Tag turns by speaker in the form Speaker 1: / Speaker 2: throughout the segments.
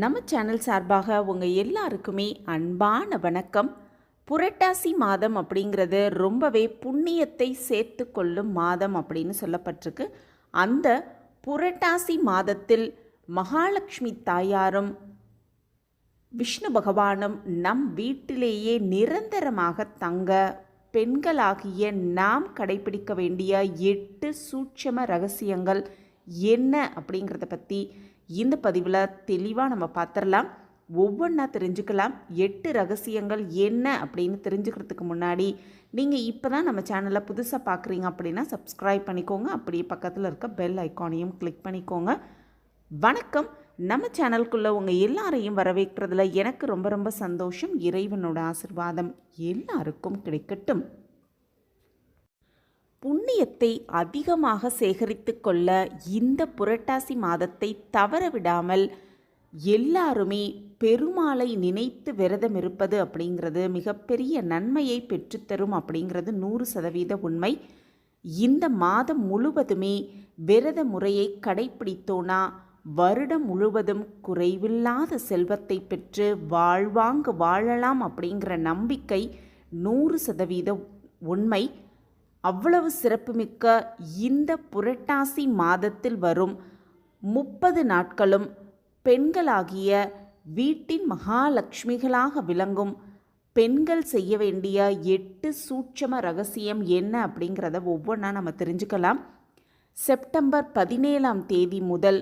Speaker 1: நம்ம சேனல் சார்பாக உங்கள் எல்லாருக்குமே அன்பான வணக்கம். புரட்டாசி மாதம் அப்படிங்கிறது ரொம்பவே புண்ணியத்தை சேர்த்து கொள்ளும் மாதம் அப்படின்னு சொல்லப்பட்டிருக்கு. அந்த புரட்டாசி மாதத்தில் மகாலட்சுமி தாயாரும் விஷ்ணு பகவானும் நம் வீட்டிலேயே நிரந்தரமாக தங்க பெண்களாகிய நாம் கடைபிடிக்க வேண்டிய எட்டு சூட்சம ரகசியங்கள் என்ன அப்படிங்கிறத பற்றி இந்த பதிவில் தெளிவாக நம்ம பார்த்துடலாம் ஒவ்வொன்றா தெரிஞ்சுக்கலாம். எட்டு ரகசியங்கள் என்ன அப்படின்னு தெரிஞ்சுக்கிறதுக்கு முன்னாடி நீங்கள் இப்போ தான் நம்ம சேனலை புதுசாக பார்க்குறீங்க அப்படின்னா சப்ஸ்கிரைப் பண்ணிக்கோங்க. அப்படியே பக்கத்தில் இருக்க பெல் ஐக்கானையும் கிளிக் பண்ணிக்கோங்க. வணக்கம். நம்ம சேனலுக்குள்ளே உங்கள் எல்லாரையும் வரவேற்கிறதுல எனக்கு ரொம்ப ரொம்ப சந்தோஷம். இறைவனோட ஆசிர்வாதம் எல்லாருக்கும் கிடைக்கட்டும். புண்ணியத்தை அதிகமாக சேகரித்து கொள்ள இந்த புரட்டாசி மாதத்தை தவற விடாமல் எல்லாருமே பெருமாளை நினைத்து விரதம் இருப்பது அப்படிங்கிறது மிகப்பெரிய நன்மையை பெற்றுத்தரும் அப்படிங்கிறது நூறு சதவீத உண்மை. இந்த மாதம் முழுவதுமே விரத முறையை கடைப்பிடித்தோனா வருடம் முழுவதும் குறைவில்லாத செல்வத்தை பெற்று வாழ்வாங்கு வாழலாம் அப்படிங்கிற நம்பிக்கை நூறு சதவீத உண்மை. அவ்வளவு சிறப்புமிக்க இந்த புரட்டாசி மாதத்தில் வரும் முப்பது நாட்களும் பெண்களாகிய வீட்டின் மகாலட்சுமிகளாக விளங்கும் பெண்கள் செய்ய வேண்டிய எட்டு சூட்சம ரகசியம் என்ன அப்படிங்கிறத ஒவ்வொன்றா நம்ம தெரிஞ்சுக்கலாம். செப்டம்பர் பதினேழாம் தேதி முதல்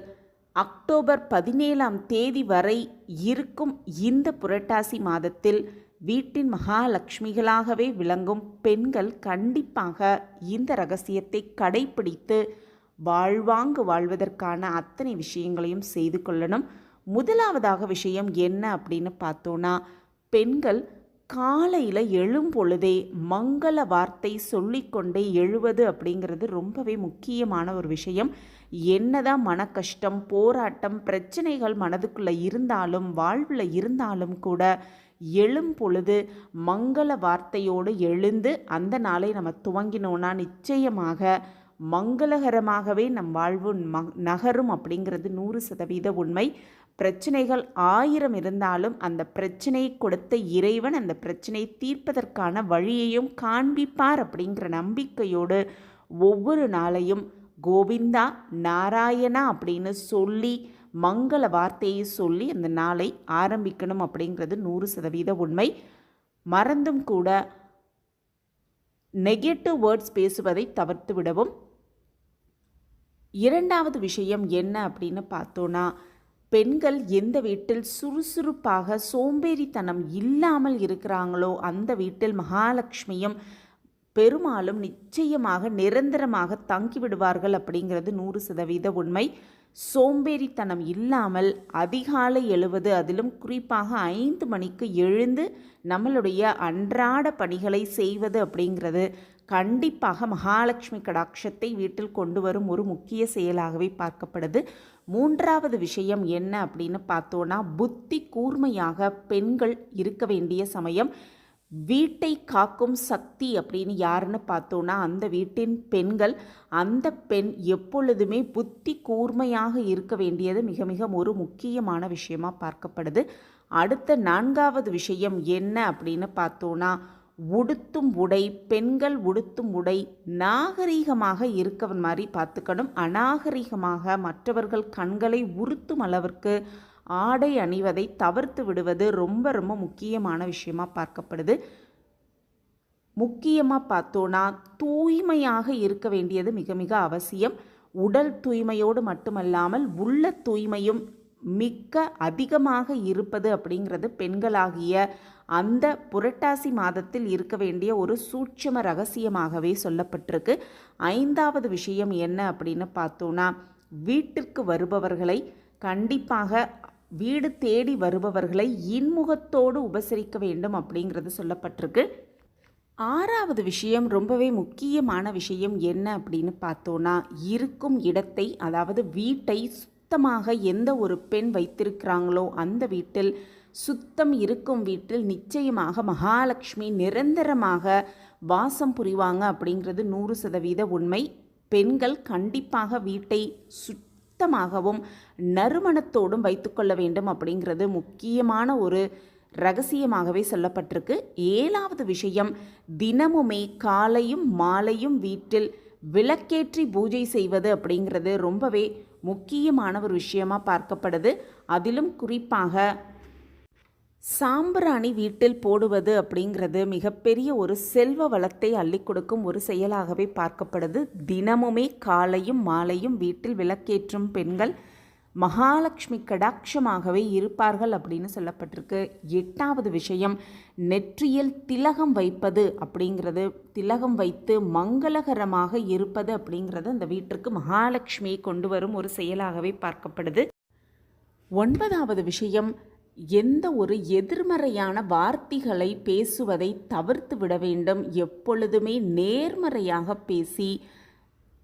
Speaker 1: அக்டோபர் பதினேழாம் தேதி வரை இருக்கும் இந்த புரட்டாசி மாதத்தில் வீட்டின் மகாலட்சுமிகளாகவே விளங்கும் பெண்கள் கண்டிப்பாக இந்த ரகசியத்தை கடைபிடித்து வாழ்வாங்கு வாழ்வதற்கான அத்தனை விஷயங்களையும் செய்து கொள்ளணும். முதலாவதாக விஷயம் என்ன அப்படின்னு பார்த்தோன்னா பெண்கள் காலையில் எழும் பொழுதே மங்கள வார்த்தை சொல்லிக்கொண்டே எழுவது அப்படிங்கிறது ரொம்பவே முக்கியமான ஒரு விஷயம். என்னதான் மன கஷ்டம் போராட்டம் பிரச்சனைகள் மனதுக்குள்ளே இருந்தாலும் வாழ்வில் இருந்தாலும் கூட எழும் பொழுது மங்கள வார்த்தையோடு எழுந்து அந்த நாளை நம்ம துவங்கினோன்னா நிச்சயமாக மங்களகரமாகவே நம் வாழ்வு ம நகரும் அப்படிங்கிறது நூறு சதவீத உண்மை. பிரச்சனைகள் ஆயிரம் இருந்தாலும் அந்த பிரச்சனையை கொடுத்த இறைவன் அந்த பிரச்சனையை தீர்ப்பதற்கான வழியையும் காண்பிப்பார் அப்படிங்கிற நம்பிக்கையோடு ஒவ்வொரு நாளையும் கோவிந்தா நாராயணா அப்படின்னு சொல்லி மங்கள வார்த்தையை சொல்லி அந்த நாளை ஆரம்பிக்கணும் அப்படிங்கிறது நூறு சதவீத உண்மை. மறந்தும் கூட நெகட்டிவ் வேர்ட்ஸ் பேசுவதை தவிர்த்து விடவும். இரண்டாவது விஷயம் என்ன அப்படின்னு பார்த்தோன்னா பெண்கள் எந்த வீட்டில் சுறுசுறுப்பாக சோம்பேறித்தனம் இல்லாமல் இருக்கிறாங்களோ அந்த வீட்டில் மகாலட்சுமியும் பெருமாளும் நிச்சயமாக நிரந்தரமாக தங்கிவிடுவார்கள் அப்படிங்கிறது நூறு சதவீத உண்மை. சோம்பேறித்தனம் இல்லாமல் அதிகாலை எழுவது அதிலும் குறிப்பாக ஐந்து மணிக்கு எழுந்து நம்மளுடைய அன்றாட பணிகளை செய்வது அப்படிங்கிறது கண்டிப்பாக மகாலட்சுமி கடாட்சத்தை வீட்டில் கொண்டு வரும் ஒரு முக்கிய செயலாகவே பார்க்கப்படுது. மூன்றாவது விஷயம் என்ன அப்படின்னு பார்த்தோன்னா புத்தி கூர்மையாக பெண்கள் இருக்க வேண்டிய சமயம். வீட்டை காக்கும் சக்தி அப்படின்னு யாருன்னு பார்த்தோன்னா அந்த வீட்டின் பெண்கள் அந்த பெண் எப்பொழுதுமே புத்தி கூர்மையாக இருக்க வேண்டியது மிக மிக ஒரு முக்கியமான விஷயமாக பார்க்கப்படுது. அடுத்த நான்காவது விஷயம் என்ன அப்படின்னு பார்த்தோன்னா உடுத்தும் உடை பெண்கள் உடுத்தும் உடை நாகரீகமாக இருக்கவன் மாதிரி பார்த்துக்கணும். அநாகரீகமாக மற்றவர்கள் கண்களை உறுத்தும் அளவிற்கு ஆடை அணிவதை தவிர்த்து விடுவது ரொம்ப ரொம்ப முக்கியமான விஷயமா பார்க்கப்படுது. முக்கியமாக பார்த்தோன்னா தூய்மையாக இருக்க வேண்டியது மிக மிக அவசியம். உடல் தூய்மையோடு மட்டுமல்லாமல் உள்ள தூய்மையும் மிக்க அதிகமாக இருப்பது அப்படிங்கிறது பெண்களாகிய அந்த புரட்டாசி மாதத்தில் இருக்க வேண்டிய ஒரு சூட்சம ரகசியமாகவே சொல்லப்பட்டிருக்கு. ஐந்தாவது விஷயம் என்ன அப்படின்னு பார்த்தோன்னா வீட்டிற்கு வருபவர்களை கண்டிப்பாக வீடு தேடி வருபவர்களை இன்முகத்தோடு உபசரிக்க வேண்டும் அப்படிங்கிறது சொல்லப்பட்டிருக்கு. ஆறாவது விஷயம் ரொம்பவே முக்கியமான விஷயம் என்ன அப்படின்னு பார்த்தோன்னா இருக்கும் இடத்தை அதாவது வீட்டை சுத்தமாக எந்த ஒரு பெண் வைத்திருக்கிறாங்களோ அந்த வீட்டில் சுத்தம் இருக்கும் வீட்டில் நிச்சயமாக மகாலட்சுமி நிரந்தரமாக வாசம் புரிவாங்க அப்படிங்கிறது நூறு சதவீத உண்மை. பெண்கள் கண்டிப்பாக வீட்டை சுத் சுத்தமாகவும் நறுமணத்தோடும் வைத்துக்கொள்ள வேண்டும் அப்படிங்கிறது முக்கியமான ஒரு ரகசியமாகவே சொல்லப்பட்டிருக்கு. ஏழாவது விஷயம் தினமுமே காலையும் மாலையும் வீட்டில் விளக்கேற்றி பூஜை செய்வது அப்படிங்கிறது ரொம்பவே முக்கியமான ஒரு விஷயமா பார்க்கப்படுது. அதிலும் குறிப்பாக சாம்பிராணி வீட்டில் போடுவது அப்படிங்கிறது மிகப்பெரிய ஒரு செல்வ வளத்தை அள்ளி கொடுக்கும் ஒரு செயலாகவே பார்க்கப்படுது. தினமுமே காலையும் மாலையும் வீட்டில் விளக்கேற்றும் பெண்கள் மகாலட்சுமி கடாட்சமாகவே இருப்பார்கள் அப்படின்னு சொல்லப்பட்டிருக்கு. எட்டாவது விஷயம் நெற்றியில் திலகம் வைப்பது அப்படிங்கிறது திலகம் வைத்து மங்களகரமாக இருப்பது அப்படிங்கிறது அந்த வீட்டிற்கு மகாலட்சுமியை கொண்டு வரும் ஒரு செயலாகவே பார்க்கப்படுது. ஒன்பதாவது விஷயம் எந்த ஒரு எதிர்மறையான வார்த்தைகளை பேசுவதை தவிர்த்து விட வேண்டும். எப்பொழுதுமே நேர்மறையாக பேசி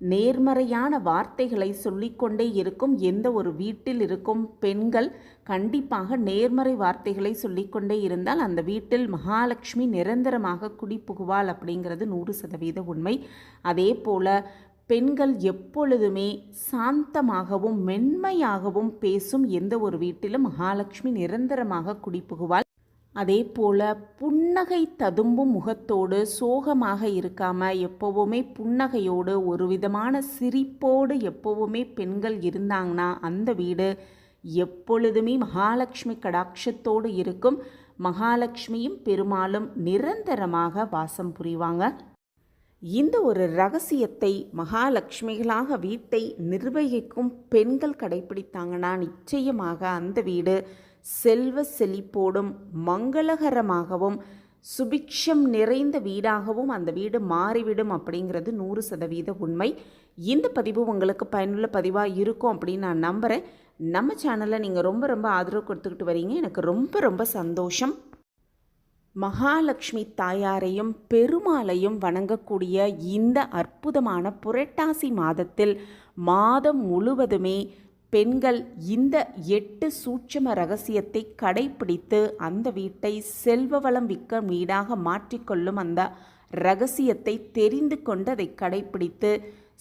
Speaker 1: நேர்மறையான வார்த்தைகளை சொல்லிக்கொண்டே இருக்கும். எந்த ஒரு வீட்டில் இருக்கும் பெண்கள் கண்டிப்பாக நேர்மறை வார்த்தைகளை சொல்லிக்கொண்டே இருந்தால் அந்த வீட்டில் மகாலட்சுமி நிரந்தரமாக குடிபுகுவாள் அப்படிங்கிறது நூறு சதவீத உண்மை. அதே போல் பெண்கள் எப்பொழுதுமே சாந்தமாகவும் மென்மையாகவும் பேசும் எந்த ஒரு வீட்டிலும் மகாலட்சுமி நிரந்தரமாக குடிபுகுவாள். அதே போல புன்னகை ததும்பும் முகத்தோடு சோகமாக இருக்காம எப்போவுமே புன்னகையோடு ஒரு விதமான சிரிப்போடு எப்போவுமே பெண்கள் இருந்தாங்கன்னா அந்த வீடு எப்பொழுதுமே மகாலட்சுமி கடாட்சத்தோடு இருக்கும். மகாலட்சுமியும் பெருமாளும் நிரந்தரமாக வாசம் புரிவாங்க. இந்த ஒரு ரகசியத்தை மகாலட்சுமிகளாக வீட்டை நிர்வகிக்கும் பெண்கள் கடைபிடித்தாங்கன்னா நிச்சயமாக அந்த வீடு செல்வ செழிப்போடும் மங்களகரமாகவும் சுபிக்ஷம் நிறைந்த வீடாகவும் அந்த வீடு மாறிவிடும் அப்படிங்கிறது நூறு சதவீத உண்மை. இந்த பதிவு உங்களுக்கு பயனுள்ள பதிவாக இருக்கும் அப்படின்னு நான் நம்புகிறேன் நம்ம சேனலை நீங்கள் ரொம்ப ரொம்ப ஆதரவு கொடுத்துக்கிட்டு வரீங்க. எனக்கு ரொம்ப ரொம்ப சந்தோஷம். மகாலட்சுமி தாயாரையும் பெருமாளையும் வணங்கக்கூடிய இந்த அற்புதமான புரட்டாசி மாதத்தில் மாதம் முழுவதுமே பெண்கள் இந்த எட்டு சூட்சம ரகசியத்தை கடைப்பிடித்து அந்த வீட்டை செல்வ வளம் விற்க வீடாக மாற்றிக்கொள்ளும் அந்த ரகசியத்தை தெரிந்து கொண்டு அதை கடைப்பிடித்து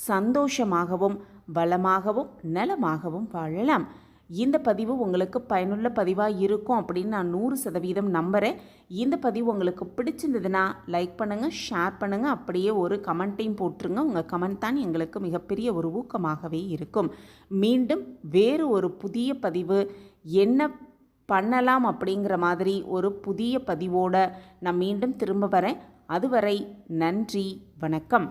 Speaker 1: சந்தோஷமாகவும் வளமாகவும் நலமாகவும் வாழலாம். இந்த பதிவு உங்களுக்கு பயனுள்ள பதிவாக இருக்கும் அப்படின்னு நான் நூறு சதவீதம் நம்புகிறேன் இந்த பதிவு உங்களுக்கு பிடிச்சிருந்ததுன்னா லைக் பண்ணுங்கள் ஷேர் பண்ணுங்கள் அப்படியே ஒரு கமெண்ட்டையும் போட்டுருங்க. உங்கள் கமெண்ட் தான் எங்களுக்கு மிகப்பெரிய ஒரு ஊக்கமாகவே இருக்கும். மீண்டும் வேறு ஒரு புதிய பதிவு என்ன பண்ணலாம் அப்படிங்கிற மாதிரி ஒரு புதிய பதிவோடு நான் மீண்டும் திரும்ப வரேன். அதுவரை நன்றி வணக்கம்.